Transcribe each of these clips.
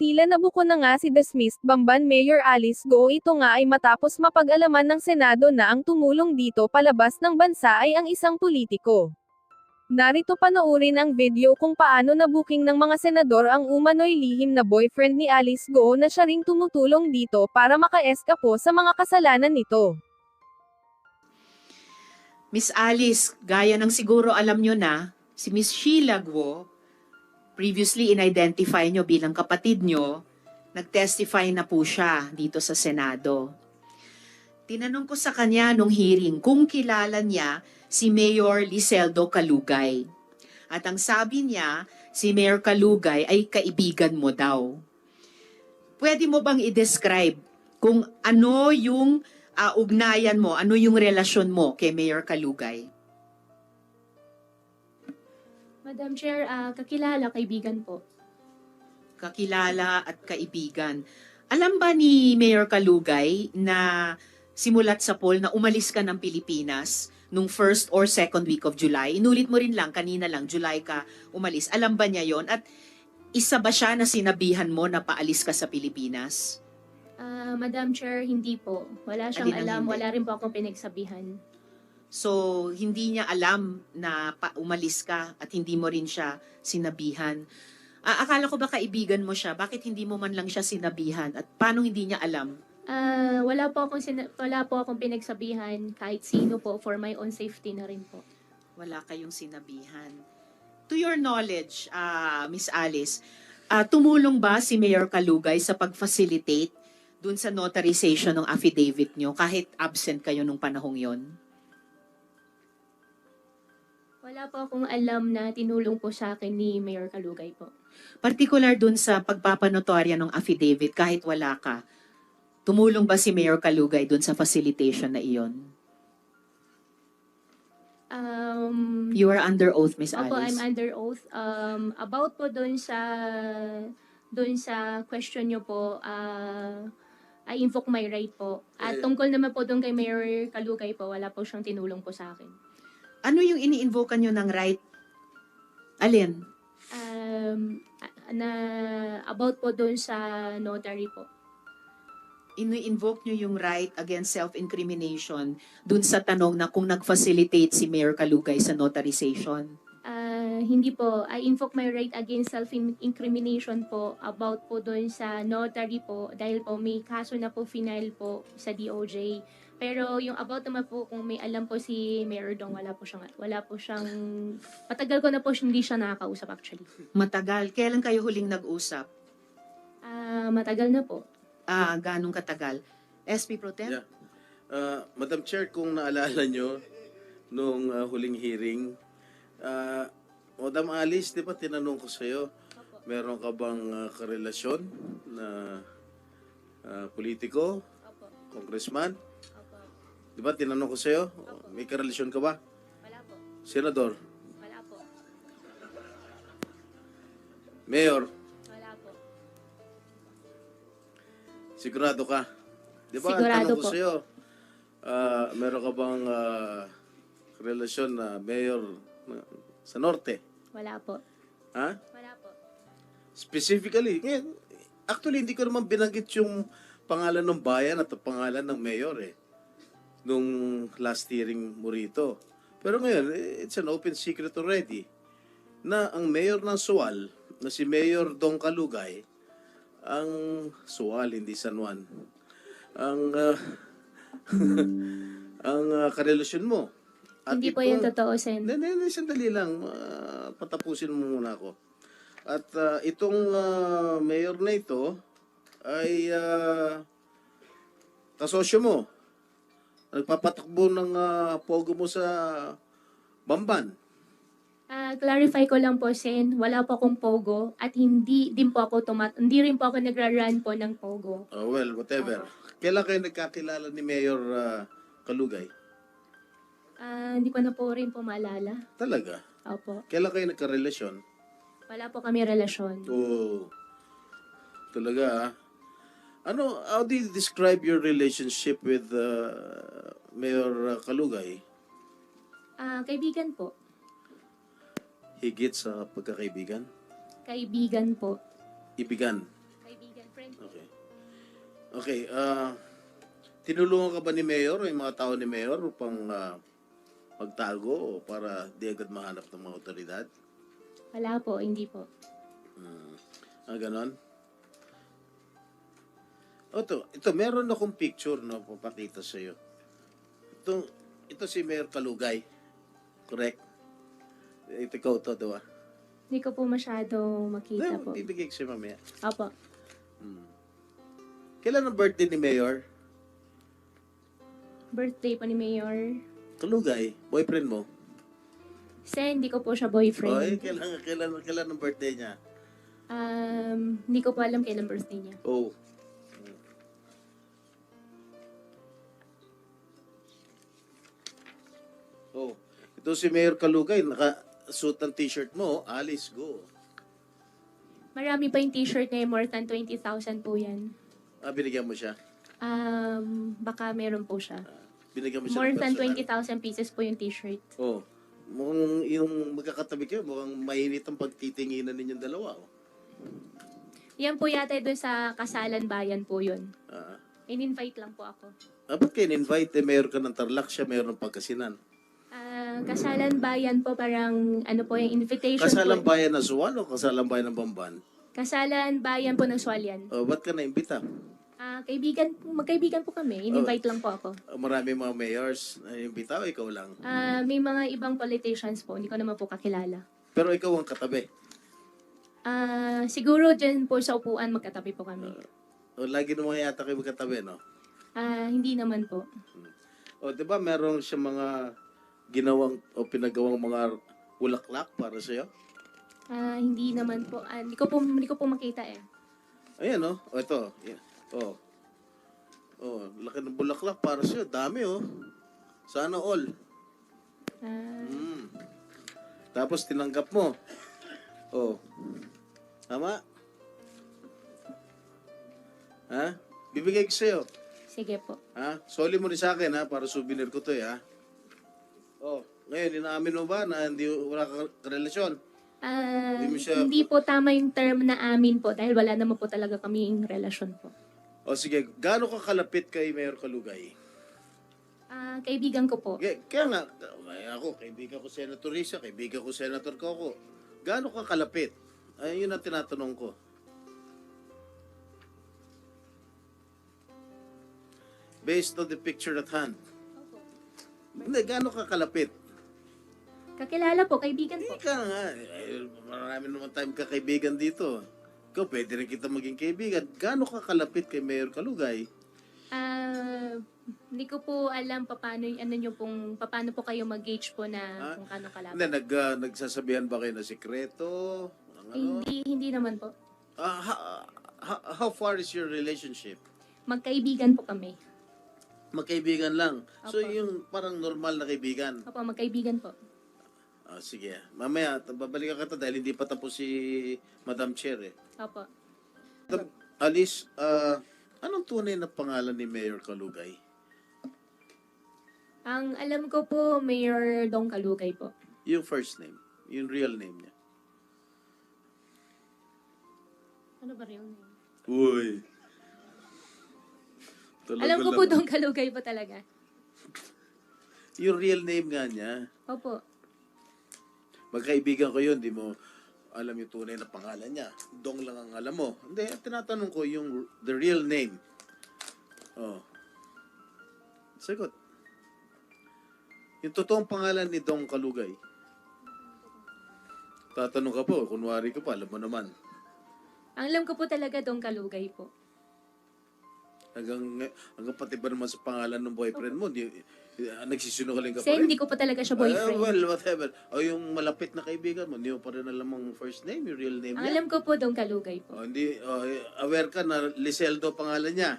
Tila nabuko na nga si dismissed Bamban Mayor Alice Go ito nga ay matapos mapag-alaman ng Senado na ang tumulong dito palabas ng bansa ay ang isang politiko. Narito panoorin ang video kung paano nabuking ng mga senador ang umano'y lihim na boyfriend ni Alice Go na siya ring tumutulong dito para makaeskapo sa mga kasalanan nito. Miss Alice, gaya ng siguro alam nyo na, si Miss Sheila Guo, previously in-identify nyo bilang kapatid nyo, nag-testify na po siya dito sa Senado. Tinanong ko sa kanya nung hearing kung kilala niya si Mayor Liseldo Kalugay. At ang sabi niya, si Mayor Kalugay ay kaibigan mo daw. Pwede mo bang i-describe kung ano yung ah, ugnayan mo, ano yung relasyon mo kay Mayor Kalugay? Madam Chair, ah, kakilala, kaibigan po. Kakilala at kaibigan. Alam ba ni Mayor Kalugay na simulat sa poll na umalis ka ng Pilipinas nung first or second week of July? Inulit mo rin lang, kanina lang, July ka umalis. Alam ba niya yon At isa ba siya na sinabihan mo na paalis ka sa Pilipinas? Ah, Madam Chair, hindi po. Wala siyang Alin ang alam, hindi? wala rin po akong pinagsabihan. So, hindi niya alam na pa umalis ka at hindi mo rin siya sinabihan. Ah, akala ko ba kaibigan mo siya? Bakit hindi mo man lang siya sinabihan? At paano hindi niya alam? Ah, wala po akong sina- wala po akong pinagsabihan kahit sino po for my own safety na rin po. Wala kayong sinabihan. To your knowledge, ah, Miss Alice, ah, tumulong ba si Mayor Kalugay sa pag-facilitate dun sa notarization ng affidavit nyo kahit absent kayo nung panahong yon? Wala po akong alam na tinulong po sa akin ni Mayor Kalugay po. Particular dun sa pagpapanotorya ng affidavit kahit wala ka, tumulong ba si Mayor Kalugay dun sa facilitation na iyon? Um, You are under oath, Miss Opo, I'm under oath. Um, about po doon sa doon sa question nyo po, ah, I invoke my right po. At Eh. tungkol naman po doon kay Mayor Kalugay po, wala po siyang tinulong po sa akin. Ano yung ini-invoke nyo ng right? Alin? Um, na about po doon sa notary po. Ini-invoke nyo yung right against self-incrimination dun sa tanong na kung nag-facilitate si Mayor Kalugay sa notarization. Ah, hindi po. I invoke my right against self-incrimination po about po doon sa notary po dahil po may kaso na po final po sa DOJ. Pero yung about naman po kung may alam po si Mayor Dong, wala po siyang, wala po siyang, matagal ko na po hindi siya nakakausap actually. Matagal. Kailan kayo huling nag-usap? Ah, matagal na po. Ah, ganong katagal? SP Pro Tem? Yeah. Ah, Madam Chair, kung naalala nyo, nung ah, huling hearing, ah, Madam Alice, di ba tinanong ko sa'yo, meron ka bang ah, karelasyon na ah, politiko, Opo. congressman? Di ba tinanong ko sa'yo, may karelasyon ka ba? Wala po. Senador, Wala po. mayor, Wala po. sigurado ka? Di ba, ang Sigurado tanong ko po. sa'yo, ah, meron ka bang ah, relasyon na mayor na- sa norte? Wala po. Ha? Wala po. Specifically, ngayon, actually hindi ko naman binanggit yung pangalan ng bayan at ang pangalan ng mayor eh. Nung last hearing mo rito. Pero ngayon, it's an open secret already na ang mayor ng Sual, na si Mayor Dong Kalugay, ang Sual, hindi San Juan, ang ah, ang ah, karelasyon mo. At hindi po ito- yung totoo, Sen. hindi, hindi, sandali lang. Ah, patapusin mo muna ako. At ah, itong ah, mayor na ito ay ah, kasosyo mo. Nagpapatakbo ng ah, pogo mo sa Bamban. Ah, clarify ko lang po, Sen, wala po akong pogo at hindi din po ako tumat hindi rin po ako nagra-run po ng pogo. Oh, well, whatever. Kailan kayo nagkakilala ni Mayor ah, Kalugay? Ah, hindi ko na po rin po maalala. Talaga? Opo. Kailan kayo nagkarelasyon? Wala po kami relasyon. Oh, talaga ah. Ano, how do you describe your relationship with uh, Mayor uh, Kalugay? Ah, kaibigan po. Higit sa pagkakaibigan? Kaibigan po. Ibigan? Kaibigan Okay, ah tinulungan ka ba ni Mayor o yung mga tao ni Mayor upang ah, magtago o para di agad mahanap ng mga otoridad? Wala po, hindi po. Hmm. Ah, ganon? O to, ito, meron akong picture no, papakita sa iyo. Ito, ito si Mayor Kalugay. Correct? Ito ikaw to, diba? Hindi ko po masyadong makita po. Bibigay ko siya mamaya. Opo. Hmm. Kailan ang birthday ni Mayor? Birthday po ni Mayor. Kalugay, boyfriend mo? Sen, hindi ko po siya Oy, boyfriend. kailan, kailan, kailan ang birthday niya? Um, hindi ko po alam kailan birthday niya. Oh. Ito si Mayor Kalugay, naka-suit ng t-shirt mo, Alice, go. Marami pa yung t-shirt niya, more than 20,000 po yan. Ah, binigyan mo siya. Um, baka meron po siya. Binigyan mo siya More ng than personal. 20,000 pieces po yung t-shirt. Oh. Mukhang yung magkakatabi kayo, mukhang mainit ang pagtitinginan ninyong dalawa. Oh. Yan po yata doon sa Kasalan Bayan po yun. Ah. In-invite lang po ako. Ah, ba't kayo invite Eh, mayor ka ng Tarlac, siya mayor ng Pagkasinan. Ah, Kasalan Bayan po parang ano po yung invitation Kasalang po. bayan ng Suwan o kasalang bayan ng Bamban? Kasalan Bayan po ng Swalyan. Oh, ba't ka na-imbita? Ah, kaibigan, magkaibigan po kami. In-invite lang po ako. Ah, Marami mga mayors na imbita o ikaw lang? Ah, may mga ibang politicians po, hindi ko naman po kakilala. Pero ikaw ang katabi. Ah, siguro dyan po sa upuan magkatabi po kami. O, lagi naman yata kayo magkatabi, no? Ah, hindi naman po. O, di ba meron siya mga ginawang o pinagawang mga bulaklak para sa'yo? Ah, hindi naman po. Ah, hindi ko po hindi ko po makita eh. Ayan, no? O, ito. Yan. O. O, laki ng bulaklak para sa'yo. Dami, oh. Sana all. Ah, Mm. Tapos tinanggap mo. Oh. Tama? Ha? Bibigay ko sa'yo. sige po. Ha? Soli mo rin sa akin, ha? Para souvenir ko to, eh, ha? Oh, ngayon, inaamin mo ba na hindi wala kang relasyon? Ah, Hindi mo siya- hindi po tama yung term na amin po dahil wala naman po talaga kaming relasyon po. O sige, gaano ka kalapit kay Mayor Kalugay? Ah, kaibigan ko po. Kaya, kaya nga, ay, ako, kaibigan ko Senator Risa, kaibigan ko Senator Coco. Gaano ka kalapit? Ay, yun ang tinatanong ko. Based on the picture at hand. Hindi, gaano ka kalapit? Kakilala po, kaibigan po. Hindi ka nga. Eh, marami naman tayong kakaibigan dito. Ikaw, pwede rin kita maging kaibigan. Gaano ka kalapit kay Mayor Kalugay? Ah, hindi ko po alam paano ano nyo pong paano po kayo mag-gauge po na Ah, kung kano kalapit. Hindi, nag, ah, nagsasabihan ba kayo na sikreto? Ang ano? Hindi hindi naman po. Ah, ha- ha- how far is your relationship? Magkaibigan po kami. Magkaibigan lang. So, Opo. yung parang normal na kaibigan. Opo, magkaibigan po. Ah, sige. Mamaya, babalikan ka to dahil hindi pa tapos si Madam Chair eh. Opo. Madam Alice, ah, anong tunay na pangalan ni Mayor Kalugay? Ang alam ko po, Mayor Dong Kalugay po. Yung first name. Yung real name niya. Ano ba real name? Uy. Talaga Alam ko po Dong Kalugay po talaga. Yung real name nga niya. Opo. Magkaibigan ko yun, di mo alam yung tunay na pangalan niya. Dong lang ang alam mo. Hindi, tinatanong ko yung the real name. Oh. Sagot. Yung totoong pangalan ni Dong Kalugay. Tatanong ka po, kunwari ka pa, alam mo naman. Ang alam ko po talaga Dong Kalugay po. Hanggang, hanggang pati ba naman sa pangalan ng boyfriend mo, di, uh, nagsisinungaling ka pa rin? hindi ko po talaga siya Ah, boyfriend. well, whatever. O yung malapit na kaibigan mo, hindi mo pa rin alam ang first name, yung real name Ang niya. alam ko po Dong Kalugay po. Oh, hindi, oh, aware ka na Liseldo pangalan niya.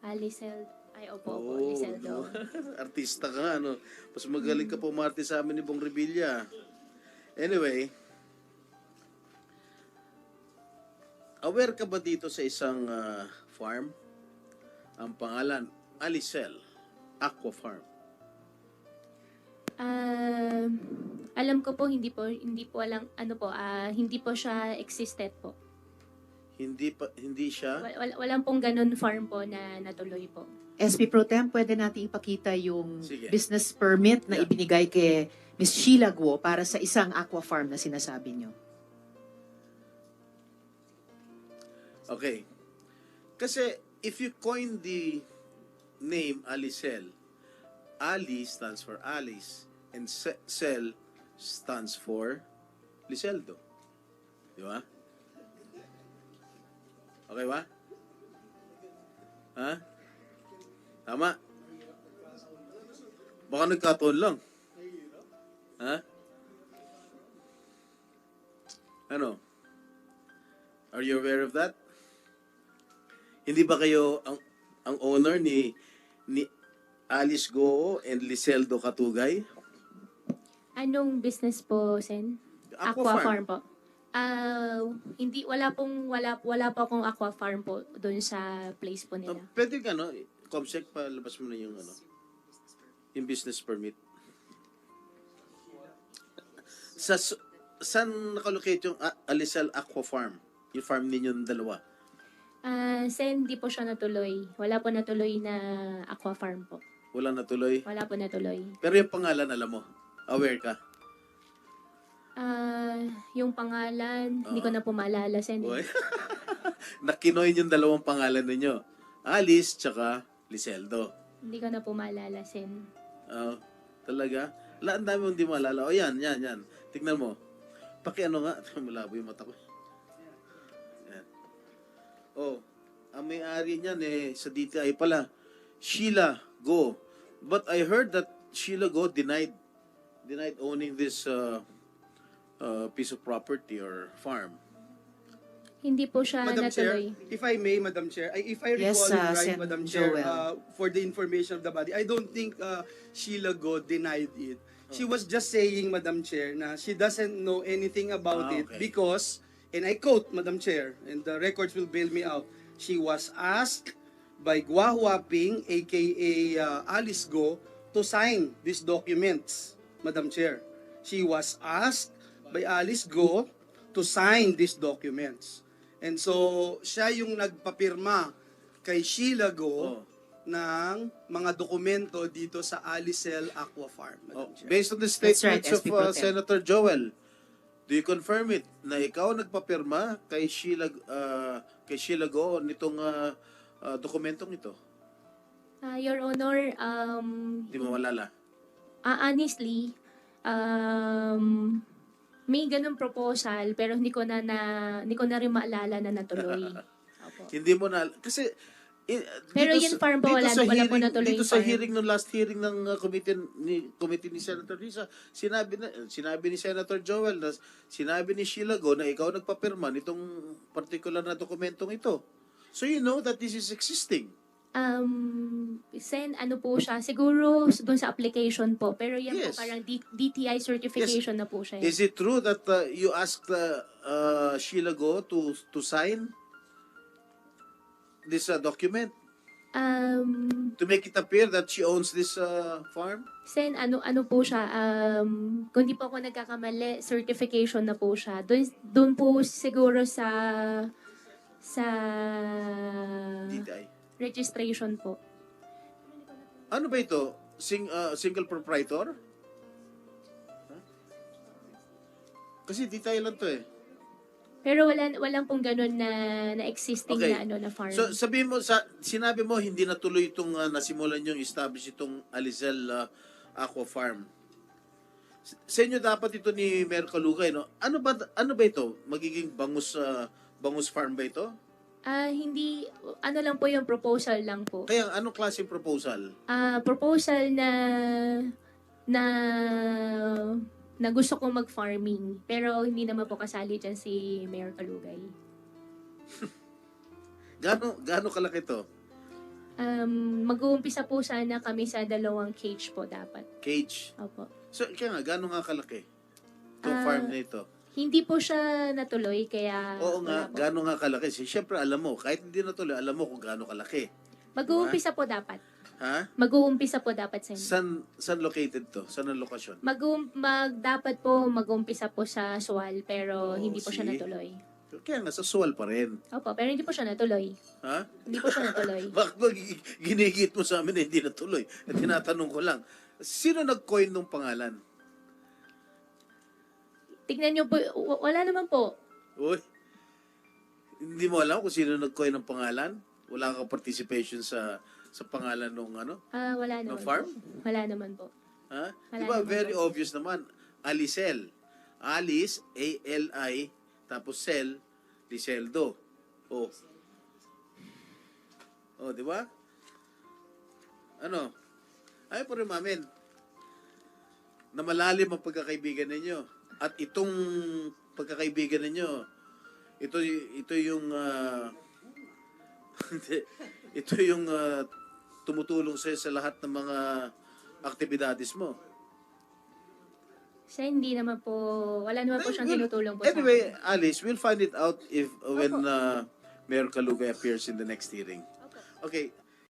Alicel. Ay, opo, opo. Oo, Liseldo. no? Artista ka nga, no? Mas magaling ka pumarte sa amin ni Bong Revilla. Anyway, aware ka ba dito sa isang ah, farm? Ang pangalan, Alicel Aqua Farm. Ah, alam ko po hindi po hindi po alam ano po ah hindi po siya existed po. Hindi pa hindi siya Wal, wal- walang pong ganun farm po na natuloy po. SP Pro Tem, pwede natin ipakita yung Sige. business permit na Yeah. ibinigay kay Ms. Sheila Guo para sa isang aqua farm na sinasabi nyo. Okay. Kasi if you coin the name Alicel, Ali stands for Alice and Cel stands for Liceldo. Di ba? Okay ba? Ha? Tama? Baka nagkataon lang. Ha? Ano? Are you aware of that? Hindi ba kayo ang ang owner ni ni Alice Goo and Liceldo Katugay? Anong business po, Sen? Aqua, farm. po. Ah, hindi wala pong wala wala pa akong aqua farm po doon sa place po Uh, nila. pwede ka, no? Comsec, palabas mo na yung ano, yung business permit. Sa, saan nakalocate yung Alisal Aqua Farm? Yung farm ninyong dalawa? Ah, Sen, hindi po siya natuloy. Wala po natuloy na aqua farm po. Wala natuloy. Wala po natuloy. Pero yung pangalan, alam mo. Aware ka. Ah, yung pangalan, hindi ko na po maalala, Sen. Boy. Nakinoy yung dalawang pangalan ninyo. Alice, tsaka Liceldo. Hindi ko na po maalala, Sen. Ah, talaga? La, ang dami mong di maalala. O yan, yan, yan. Tignan mo. Paki ano nga. Malabo yung mata ko. Oh, ang may-ari niyan eh, sa DTI pala, Sheila Go. But I heard that Sheila Go denied denied owning this uh, uh, piece of property or farm. Hindi po siya Madam Chair, natuloy. if I may, Madam Chair, I, if I Yes, recall uh, it right, Sen. Madam Chair, Joel. uh, for the information of the body, I don't think uh, Sheila Go denied it. She was just saying, Madam Chair, na she doesn't know anything about Ah, it okay. because, and I quote, Madam Chair, and the records will bail me out, she was asked by Gua Huaping, aka uh, Alice Go, to sign these documents, Madam Chair. She was asked by Alice Go to sign these documents. And so, siya yung nagpapirma kay Sheila Go Oh. ng mga dokumento dito sa Alicel Aqua Farm, Oh, Madam Chair. based on the That's right, statements of uh. Senator Joel, do you confirm it na ikaw nagpapirma kay Sheila uh, kay Sheila Go nitong uh, uh, dokumentong ito? Ah, Your Honor, um, Hindi mo malala. ah, honestly, um, may ganun proposal pero hindi ko na, na hindi ko na rin maalala na natuloy. Opo. Hindi mo na kasi i- Pero dito yun, sa- farm pa, dito wala- sa wala po natuloy Dito sa farm. hearing ng last hearing ng uh, committee ni committee ni Senator Risa, sinabi na sinabi ni Senator Joel na sinabi ni Sheila Go na ikaw nagpapirma nitong particular na dokumentong ito. So you know that this is existing. Um, send ano po siya, siguro doon sa application po, pero yan Yes. po parang D- DTI certification na po siya. Is it true that uh, you asked uh, uh, Sheila Go to to sign this uh, document Um, to make it appear that she owns this uh, farm? Sen, ano ano po siya, um, kung di po ako nagkakamali, certification na po siya. Doon, doon po siguro sa sa DTI. registration po. Ano ba ito? Sing, uh, single proprietor? Huh? Kasi DTI lang to eh. Pero wala walang pong ganun na na existing Okay. na ano na farm. So sabihin mo, sa, sinabi mo hindi natuloy itong uh, nasimulan yung establish itong Alizel uh, Aqua Farm. S- Sa inyo dapat ito ni Mayor Kalugay, no? Ano ba ano ba ito? Magiging bangus uh, bangus farm ba ito? Ah, hindi ano lang po yung proposal lang po. Kaya anong klaseng proposal? Ah, proposal na na na gusto kong mag-farming. Pero hindi naman po kasali dyan si Mayor Kalugay. Gaano gaano kalaki to? Um, mag-uumpisa po sana kami sa dalawang cage po dapat. Cage. Opo. So kaya nga gaano nga kalaki? Itong Ah, farm na ito. Hindi po siya natuloy kaya Oo nga, gaano nga kalaki? Si- Siyempre alam mo, kahit hindi natuloy, alam mo kung gaano kalaki. Mag-uumpisa po dapat. Ha? Mag-uumpisa po dapat sa inyo. San san located to? Saan ang lokasyon? Mag, mag dapat po mag-uumpisa po sa Sual pero Oh, hindi po siya see? natuloy. Kaya nga, sa suwal pa rin. Opo, pero hindi po siya natuloy. Ha? Hindi po siya natuloy. Bakit ba gi- ginigit mo sa amin na hindi natuloy? At tinatanong ko lang, sino nag-coin ng pangalan? Tignan niyo po, w- wala naman po. Uy, hindi mo alam kung sino nag-coin ng pangalan? Wala kang participation sa sa pangalan ng ano? Ah, wala Ng naman farm? po. Wala naman po. Ha? Wala Di ba, naman very po. obvious naman. Alicel. Alice, A-L-I, tapos Cel, Liceldo. Oh. Oh, di ba? Ano? Ayaw po rin mamin na malalim ang pagkakaibigan ninyo. At itong pagkakaibigan ninyo, ito, ito yung hindi, ito yung ah, tumutulong sa'yo sa lahat ng mga aktibidades mo. Siya hindi naman po, wala naman po siyang Well, tinutulong po Anyway, sa akin. Alice, we'll find it out if when uh, Mayor Kalugay appears in the next hearing. Okay,